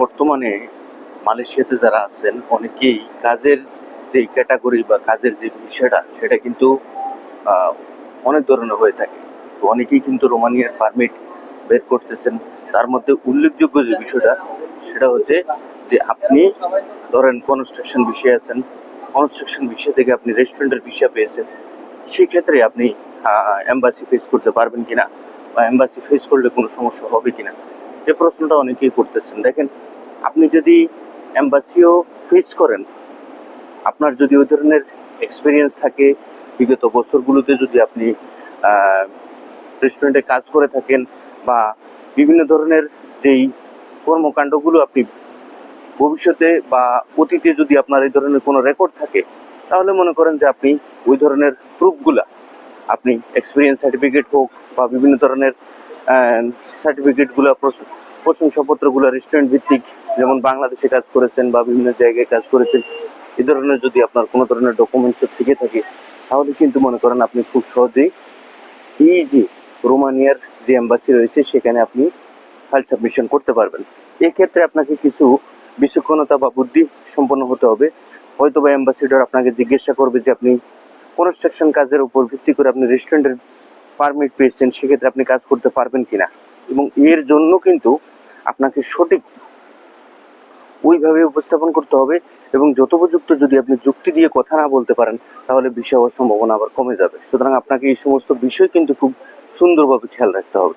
বর্তমানে মালয়েশিয়াতে যারা আছেন, অনেকেই কাজের যে ক্যাটাগরি বা কাজের যে বিষয়টা, সেটা কিন্তু অনেক ধরনের হয়ে থাকে। তো অনেকেই কিন্তু রোমানিয়ার পারমিট বের করতেছেন। তার মধ্যে উল্লেখযোগ্য যে বিষয়টা, সেটা হচ্ছে যে আপনি ধরেন কনস্ট্রাকশন বিষয়ে আছেন কনস্ট্রাকশন বিষয় থেকে আপনি রেস্টুরেন্টের বিষয় পেয়েছেন, সেক্ষেত্রে আপনি এম্বাসি ফেস করতে পারবেন কিনা বা এম্বাসি ফেস করলে কোনো সমস্যা হবে কিনা? এই প্রশ্নটা অনেকেই করতেছেন। দেখেন, আপনি যদি অ্যাম্বাসিও ফেস করেন, আপনার যদি ওই ধরনের এক্সপিরিয়েন্স থাকে, বিগত বছরগুলোতে যদি আপনি রেস্টুরেন্টে কাজ করে থাকেন বা বিভিন্ন ধরনের যেই কর্মকাণ্ডগুলো আপনি ভবিষ্যতে বা অতীতে যদি আপনার এই ধরনের কোনো রেকর্ড থাকে, তাহলে মনে করেন যে আপনি ওই ধরনের প্রুফগুলা আপনি এক্সপিরিয়েন্স সার্টিফিকেট হোক বা বিভিন্ন ধরনের সার্টিফিকেটগুলো প্রশংসাপত্রগুলো রেস্টুরেন্ট ভিত্তিক, যেমন বাংলাদেশে কাজ করেছেন বা বিভিন্ন জায়গায় কাজ করেছেন, এ ধরনের যদি আপনার কোনো ধরনের ডকুমেন্টস থেকে থাকে, তাহলে কিন্তু মনে করেন আপনি খুব সহজেই যে রোমানিয়ার যে এম্বাসি রয়েছে, সেখানে আপনি ফাইল সাবমিশন করতে পারবেন। এক্ষেত্রে আপনাকে কিছু বিচক্ষণতা বা বুদ্ধি সম্পন্ন হতে হবে। হয়তো বা অ্যাম্বাসিডর আপনাকে জিজ্ঞাসা করবে যে আপনি কনস্ট্রাকশন কাজের উপর ভিত্তি করে আপনি রেস্টুরেন্টের পারমিট পেয়েছেন, সেক্ষেত্রে আপনি কাজ করতে পারবেন কিনা? এবং এর জন্য কিন্তু আপনাকে সঠিক ওইভাবে উপস্থাপন করতে হবে এবং যথোপযুক্ত যদি আপনি যুক্তি দিয়ে কথা না বলতে পারেন, তাহলে বিষয় হওয়ার সম্ভাবনা আবার কমে যাবে। সুতরাং আপনাকে এই সমস্ত বিষয় কিন্তু খুব সুন্দরভাবে খেয়াল রাখতে হবে।